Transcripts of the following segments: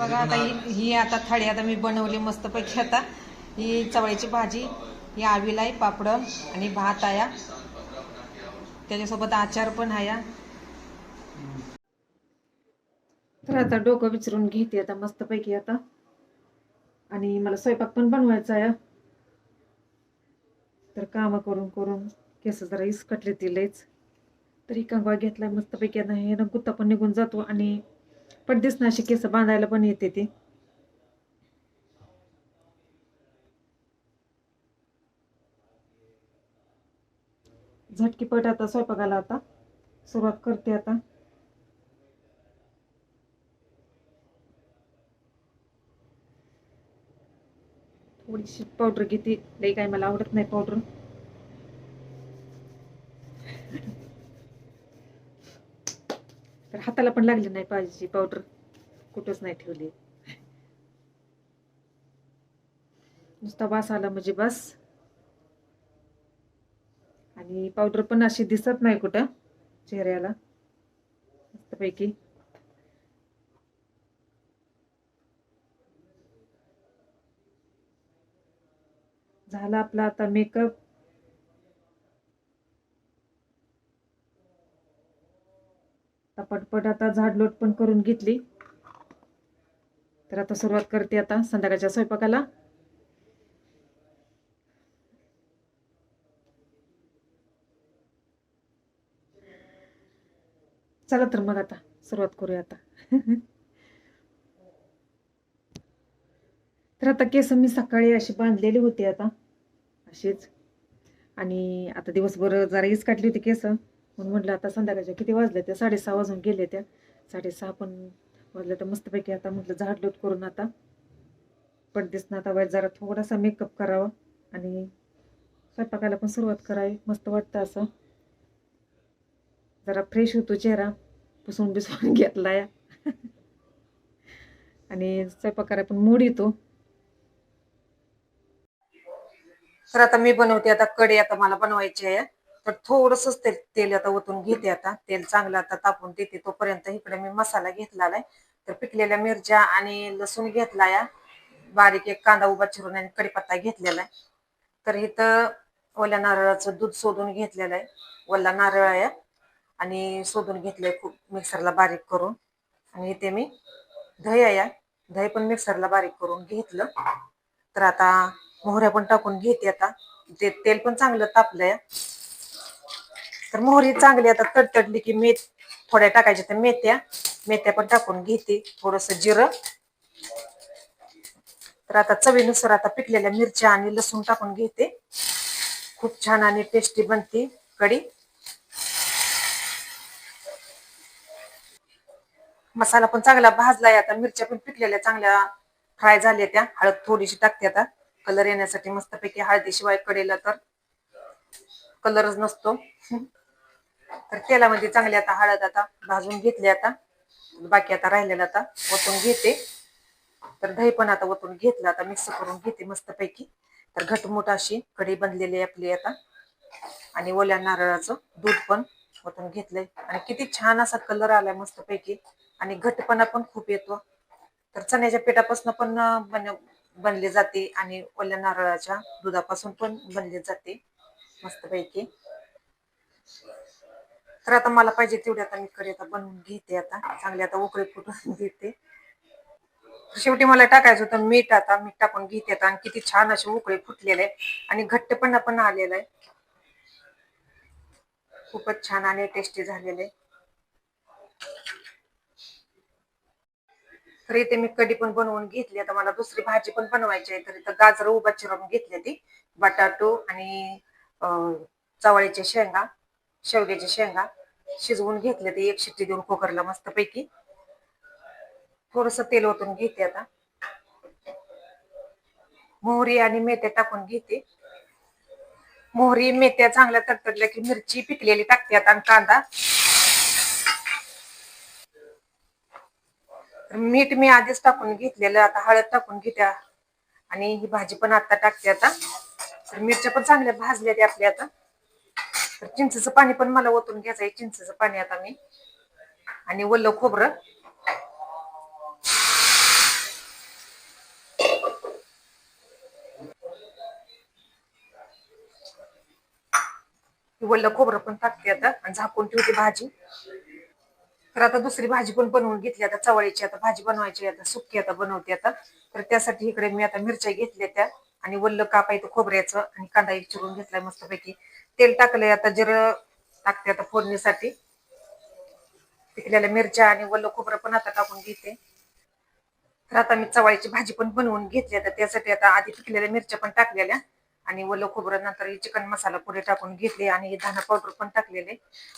बघा आता ही ही आता थाळी आता मी बनवली मस्तपैकी आता. ही चवळीची भाजी ही आवीला आहे पापड आणि भात आया. त्याच्यासोबत आचार पण आया. तर आता डोकं विचारून घेते आता मस्तपैकी आता. आणि मला स्वयंपाक पण बनवायचा आहे. तर कामं करून करून केस जरा इसकटले तिलेच तरी कंगवा घेतला मस्तपैकी आता. हे ना गुत्ता पण निघून जातो आणि पडदिस ना अशी केस बांधायला पण येते ती. झटकीपट आता स्वयंपाकाला आता. सुरुवात करते आता. थोडीशी पावडर घेते. लई काय मला आवडत नाही पावडर तर हाताला पण लागली नाही पाहिजे पावडर कुठंच नाही ठेवली. नुसता वास आला म्हणजे बस. आणि पावडर पण अशी दिसत नाही कुठं चेहऱ्याला. मस्तपैकी. झाला आपला आता मेकअप पटपट आता झाडलोट पण करून घेतली. तर आता सुरुवात करते आता संध्याकाळच्या स्वयंपाकाला. चला तर मग आता सुरुवात करूया आता. तर आता केस मी सकाळी अशी बांधलेली होती आता अशीच. आणि आता दिवसभर जरा हीच काटली होती केस. म्हणून म्हटलं आता संध्याकाळच्या किती वाजले त्या साडेसहा वाजून गेले त्या. साडेसहा पण वाजले तर मस्तपैकी आता म्हटलं झाडलोट करून आता पडदिसनं आता वाईट जरा थोडासा मेकअप करावा आणि स्वयंपाकाला पण सुरुवात करावी. मस्त वाटतं असं. जरा फ्रेश होतो चेहरा पुसून बिसून घेतला या. आणि स्वयंपाकाला पण मूड येतो. तर आता मी बनवते आता कढी आता मला बनवायची आहे. तर थोडंसंच तेल तेल आता ओतून घेते आता. तेल चांगलं आता तापून देते. तोपर्यंत इकडे मी मसाला घेतलेला आहे. तर पिकलेल्या मिरच्या आणि लसूण घेतला या. बारीक एक कांदा उभा चिरून आणि कढीपत्ता घेतलेला आहे. तर इथं ओल्या नारळाचं दूध सोडून घेतलेलं आहे. ओला नारळ आहे. आणि सोडून घेतलंय खूप मिक्सरला बारीक करून. आणि इथे मी दही आहे. दही पण मिक्सरला बारीक करून घेतलं. तर आता मोहऱ्या पण टाकून घेते आता. ते तेल पण चांगलं तापलंय. तर मोहरी चांगली आता तडतडली की मेथ थोड्या टाकायच्या त्या मेथ्या. मेथ्या पण टाकून घेते थोडस जिरं. तर आता चवीनुसार आता पिकलेल्या मिरच्या आणि लसूण टाकून घेते. खूप छान आणि टेस्टी बनते कढी. मसाला पण चांगला भाजलाय आता. मिरच्या पण पिकलेल्या चांगल्या फ्राय झाल्या त्या. हळद थोडीशी टाकते आता. कलर येण्यासाठी मस्तपैकी हळदीशिवाय कडेला तर. कलरच नसतो. तर तेलामध्ये म्हणजे चांगली आता हळद आता भाजून घेतली आता. बाकी आता राहिलेलं आता ओतून घेते. तर दही पण आता ओतून घेतलं आता मिक्स करून घेते मस्तपैकी. तर घटमुट अशी कढी बनलेली आहे आपली आता. आणि ओल्या नारळाचं दूध पण ओतून घेतलंय. आणि किती छान असा कलर आलाय मस्तपैकी. आणि घटपणा पण खूप येतो. तर चण्याच्या पिठापासून पण बन बनले जाते. आणि ओल्या नारळाच्या दुधापासून पण बनले जाते. मस्तपैकी. तर आता मला पाहिजे तेवढी आता मी करी आता बनवून घेते आता. चांगली आता उकळी फुटून घेते शेवटी मला टाकायचं होतं मीठ आता मीठ टाकून घेते आता. आणि किती छान असे उकळे फुटलेले आणि घट्टपणा पण आलेला आहे. खूपच छान आणि टेस्टी झालेले तर इथे मी कढी पण बनवून घेतली. आता मला दुसरी भाजी पण बनवायची आहे. तर इथं गाजर उभा चिरून घेतली ती बटाटो आणि चवळीच्या शेंगा शेवग्याच्या शेंगा शिजवून घेतले ते एक शिट्टी देऊन कुकरला मस्तपैकी. थोडस तेल ओतून घेते आता. मोहरी आणि मेथ्या टाकून घेते. मोहरी मेथ्या चांगल्या तडतडल्या की मिरची पिकलेली टाकते आता आणि कांदा. मीठ मी आधीच टाकून घेतलेलं आता हळद टाकून घेते. आणि ही भाजी पण आता टाकते आता. तर मिरच्या पण चांगल्या भाजल्या आपल्या आता. तर चिंचेचं पाणी पण मला ओतून घ्यायचं आहे चिंचेचं पाणी आता मी. आणि वल्ल खोबर. वल्ल खोबरं पण टाकते आता आणि झाकून ठेवते भाजी. तर आता दुसरी भाजी पण बनवून घेतली आता चवळीची आता भाजी बनवायची आता सुकी आता बनवते आता. तर त्यासाठी इकडे मी आता मिरच्या घेतल्या त्या. आणि वल्ल कापायचं खोबऱ्याचं आणि कांदा एक चिरून घेतलाय मस्तपैकी. तेल टाकलंय आता जिरं टाकते आता फोडणीसाठी. पिकलेल्या मिरच्या आणि वल्ल खोबरं पण आता टाकून घेते. तर आता मी चवळीची भाजी पण बनवून घेतली आता त्यासाठी आता आधी पिकलेल्या मिरच्या पण टाकलेल्या आणि वल्ल खोबरं नंतर चिकन मसाला पुढे टाकून घेतले आणि धाना पावडर पण टाकलेले.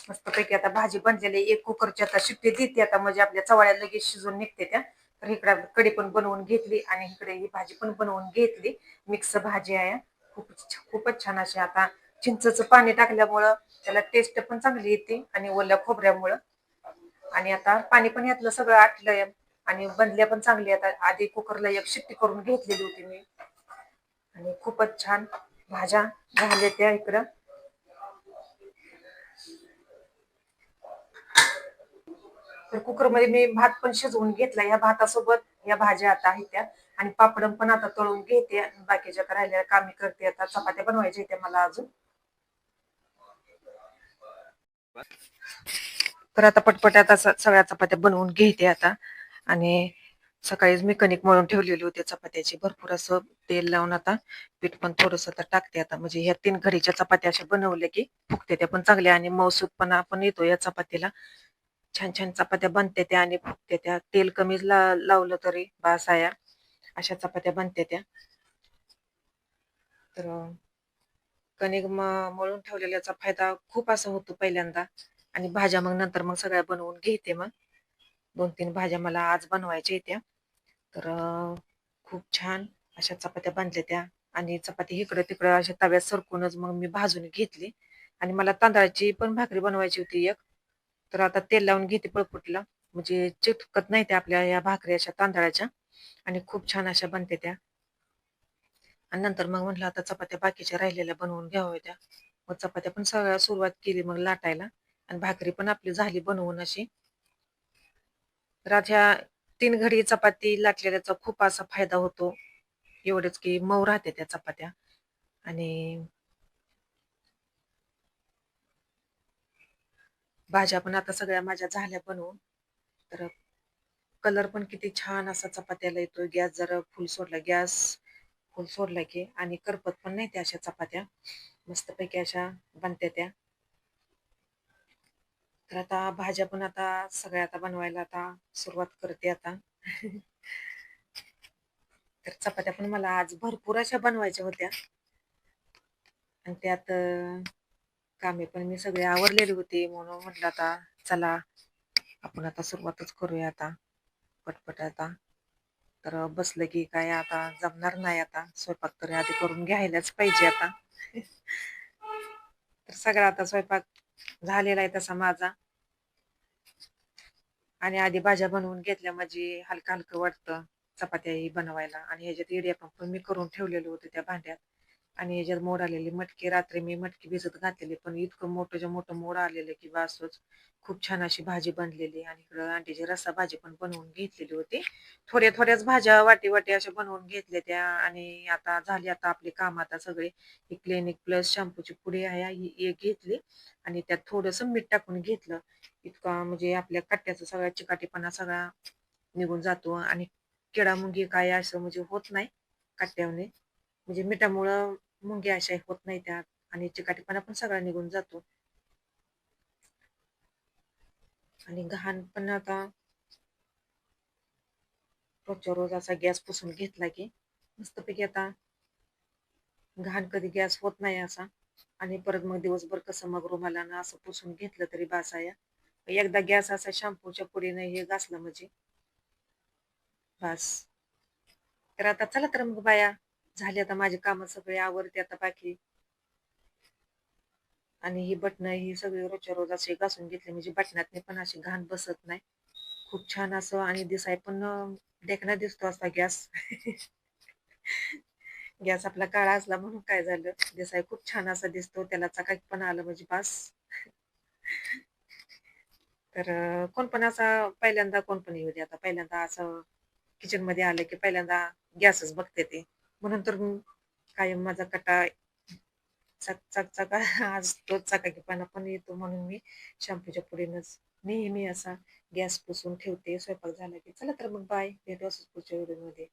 मस्तपैकी आता भाजी बनलेली एक कुकरची आता शिट्टी देते आता म्हणजे आपल्या चवाळ्या लगेच शिजून निघते त्या. तर इकडे कढी पण बनवून घेतली आणि इकडे ही भाजी पण बनवून घेतली. मिक्स भाजी आहे. खूप खूपच छान अशी आता चिंचचं पाणी टाकल्यामुळं त्याला टेस्ट पण चांगली येते आणि ओल्या खोबऱ्यामुळं. आणि आता पाणी पण यातलं सगळं आटलंय आणि बनल्या पण चांगली आता आधी कुकरला एक शिट्टी करून घेतलेली होती मी. आणि खूपच छान भाज्या झाल्या त्या इकडं. तर कुकरमध्ये मी भात पण शिजवून घेतला या भातासोबत या भाज्या आता आहेत त्या. आणि पापड पण आता तळून घेते आणि बाकीच्या आता राहिलेल्या कामे करते. आता चपात्या बनवायच्या त्या मला अजून. तर आता पटपट आता सगळ्या चपात्या बनवून घेते आता. आणि सकाळीच मी कणिक मळून ठेवलेली होती चपात्याची. भरपूर असं तेल लावून आता पीठ पण थोडस आता टाकते आता. म्हणजे ह्या तीन घरीच्या चपात्या अशा बनवल्या की फुकते त्या पण चांगल्या. आणि मौसूद पण आपण येतो या चपातीला. छान छान चपात्या बनते त्या आणि फुगते त्या. तेल कमी ला- लावलं तरी बासाया अशा चपात्या बनते त्या. तर कणिक म- मळून ठेवलेल्याचा फायदा खूप असा होतो पहिल्यांदा. आणि भाज्या मग नंतर मग सगळ्या बनवून घेते मग. दोन तीन भाज्या मला आज बनवायच्या येत्या तर खूप छान अशा चपात्या बांधल्या त्या. आणि चपाती इकडं तिकडं अशा तव्यात सरकूनच मग मी भाजून घेतली. आणि मला तांदळाची पण भाकरी बनवायची होती एक. तर आता तेल लावून घेते पळपुटला म्हणजे चिटकत नाही त्या आपल्या या भाकरी अशा तांदळाच्या. आणि खूप छान अशा बनते त्या. आणि नंतर मग म्हटलं आता चपात्या बाकीच्या राहिलेल्या बनवून घ्याव्या त्या. मग चपात्या पण सगळ्या सुरुवात केली मग लाटायला. आणि भाकरी पण आपली झाली बनवून अशी. तर ह्या तीन घडी चपाती लाटलेल्याचा खूप असा फायदा होतो. एवढंच की मऊ राहते त्या चपात्या. आणि भाज्या पण आता सगळ्या माझ्या झाल्या बनवून. तर कलर पण किती छान असा चपात्याला येतो गॅस जरा फुल सोडला. गॅस फुल सोडला की आणि करपत पण नाही त्या अशा चपात्या. मस्तपैकी अशा बनत्या त्या. तर आता भाज्या पण आता सगळ्या आता बनवायला आता सुरुवात करते आता. तर चपात्या पण मला आज भरपूर अशा बनवायच्या होत्या. आणि त्यात कामे पण मी सगळे आवरलेली होती म्हणून म्हटलं आता चला आपण आता सुरुवातच करूया आता पटपट आता. तर बसलं की काय आता जमणार नाही आता स्वयंपाक तरी आधी करून घ्यायलाच पाहिजे आता. तर सगळा आता स्वयंपाक झालेला आहे तसा माझा. आणि आधी भाज्या बनवून घेतल्या माझी हलकं हलकं वाटतं चपात्याही बनवायला. आणि ह्याच्यात इडियापम पण मी करून ठेवलेलो होते त्या भांड्यात. आणि याच्यात मोड आलेले मटकी रात्री मी मटकी भिजत घातलेली पण इतकं मोठं मोठं मोड आलेलं की बासच खूप छान अशी भाजी बनलेली आणि इकडं आंटीची रस्सा भाजी पण बनवून घेतलेली होती. थोड्या थोड्याच भाज्या वाटी वाटी अशा बनवून घेतल्या त्या आणि आता झाली आता आपले काम आता सगळे. ही क्लिनिक प्लस शॅम्पूची पुढे आहे ही एक घेतली आणि त्यात थोडंसं मीठ टाकून घेतलं. इतका म्हणजे आपल्या कट्ट्याचा सगळा चिकाटीपणा सगळा निघून जातो आणि किडामुंगी काय असं म्हणजे होत नाही कट्ट्याने म्हणजे मिठामुळं मुंग्या अशा होत नाही त्यात आणि चिकाटीपणा पण सगळा निघून जातो. आणि घाण पण आता रोजच्या रोज असा गॅस पुसून घेतला की मस्तपैकी आता घाण कधी गॅस होत नाही असा. आणि परत मग दिवसभर कसं मग रुमाला ना असं पुसून घेतलं तरी बास एकदा गॅस असा शॅम्पूच्या पुडीने हे घासलं म्हणजे बस. तर आता चला तर मग बाया. झाले आता माझी काम सगळे आवरते आता बाकी. आणि ही बटणं ही सगळी रोजच्या रोज अशी घासून घेतली. म्हणजे बटणातनी पण अशी घाण बसत नाही. खूप छान असं आणि दिसाय पण देखना दिसतो असा गॅस. गॅस आपला काळा असला म्हणून काय झालं? दिसाय खूप छान असा दिसतो. त्याला चकाक पण आलं म्हणजे बास. तर कोण पण असा पहिल्यांदा कोण पण येऊ दे आता. पहिल्यांदा असं किचनमध्ये आलं की पहिल्यांदा गॅसच बघते ते. म्हणून तर कायम माझा कटा चक चक चका आज तो चकाकीपणा पण येतो म्हणून मी शॅम्पूच्या पुढेनच नेहमी असा गॅस पुसून ठेवते. स्वयंपाक झाला की चला तर मग बाय भेटू असंच पुढच्या व्हिडिओमध्ये